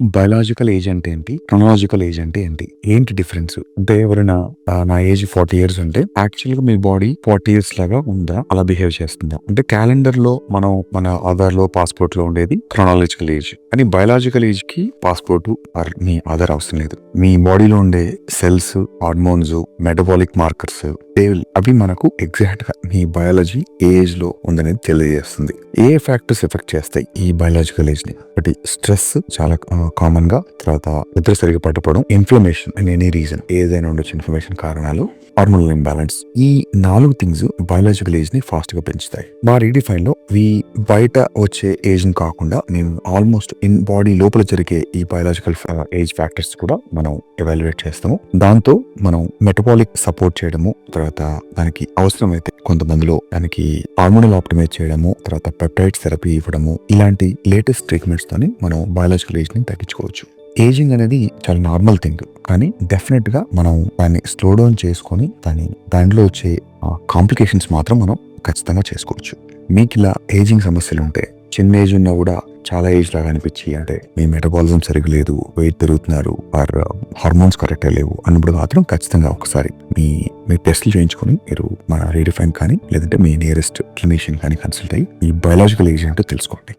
Biological age అంటే ఏంటి? Chronological age అంటే ఏంటి? ఏంటి డిఫరెన్స్ అంటే ఎవరైనా నా ఏజ్ ఫార్టీ ఇయర్స్ అంటే యాక్చువల్గా మీ బాడీ ఫార్టీ ఇయర్స్ లాగా ఉందా? అలా బిహేవ్ చేస్తుందా? అంటే క్యాలెండర్లో మనం మన ఆధార్లో పాస్పోర్ట్లో ఉండేది క్రొనాలజికల్ ఏజ్ కానీ బయలాజికల్ ఏజ్కి పాస్పోర్ట్ మీ ఆధార్ అవసరం లేదు. మీ బాడీలో ఉండే సెల్స్ హార్మోన్స్ మెటబాలిక్ మార్కర్స్ అవి మనకు ఎగ్జాక్ట్గా మీ బయాలజీ ఏజ్లో ఉందనేది తెలియజేస్తుంది. ఏ ఫ్యాక్టర్స్ ఎఫెక్ట్ చేస్తాయి ఈ బయలాజికల్ ఏజ్ని? ఒకటి స్ట్రెస్ చాలా కామన్గా తర్వాత నిద్ర సరిగా పట్టుకోవడం ఇన్ఫ్లమేషన్ అండ్ ఎనీ రీజన్ ఏదైనా ఉండొచ్చు ఇన్ఫ్లమేషన్ కారణాలు హార్మోనల్ ఇంబ్యాలెన్స్ ఈ నాలుగు థింగ్స్ బయాలజికల్ ఏజ్ని ఫాస్ట్గా పెంచుతాయి. మా రీడిఫైన్లో ఈ బయట వచ్చే ఏజ్ని కాకుండా మేము ఆల్మోస్ట్ ఇన్ బాడీ లోపల జరిగే ఈ బయలాజికల్ ఏజ్ ఫ్యాక్టర్స్ కూడా మనం ఎవాల్యుయేట్ చేస్తాము. దాంతో మనం మెటబాలిక్ సపోర్ట్ చేయడము తర్వాత దానికి అవసరమైతే కొంతమందిలో దానికి హార్మోనల్ ఆప్టిమైజ్ చేయడము తర్వాత పెప్టైడ్ థెరపీ ఇవ్వడము ఇలాంటి లేటెస్ట్ ట్రీట్మెంట్స్ తోని మనం బయాలజికల్ ఏజ్ని తగ్గించుకోవచ్చు. ఏజింగ్ అనేది చాలా నార్మల్ థింగ్ కానీ డెఫినెట్గా మనం దాన్ని స్లో డౌన్ చేసుకొని దాని దాంట్లో వచ్చే కాంప్లికేషన్స్ మాత్రం మనం ఖచ్చితంగా చేసుకోవచ్చు. మీకు ఇలా ఏజింగ్ సమస్యలు ఉంటే చిన్న ఏజ్ ఉన్నా కూడా చాలా ఏజ్ లాగా అనిపించి అంటే మీ మెటబాలిజం సరిగ్లేదు వెయిట్ పెరుగుతున్నారు ఆర్ హార్మోన్స్ కరెక్ట్ లేవు అన్నప్పుడు మాత్రం ఖచ్చితంగా ఒకసారి మీ మీ టెస్ట్లు చేయించుకొని మీరు మన రీడిఫైన్ కానీ లేదంటే మీ నియరెస్ట్ క్లినిషియన్ కానీ కన్సల్ట్ అయ్యి మీ బయాలజికల్ ఏజ్ ఏంటో తెలుసుకోండి.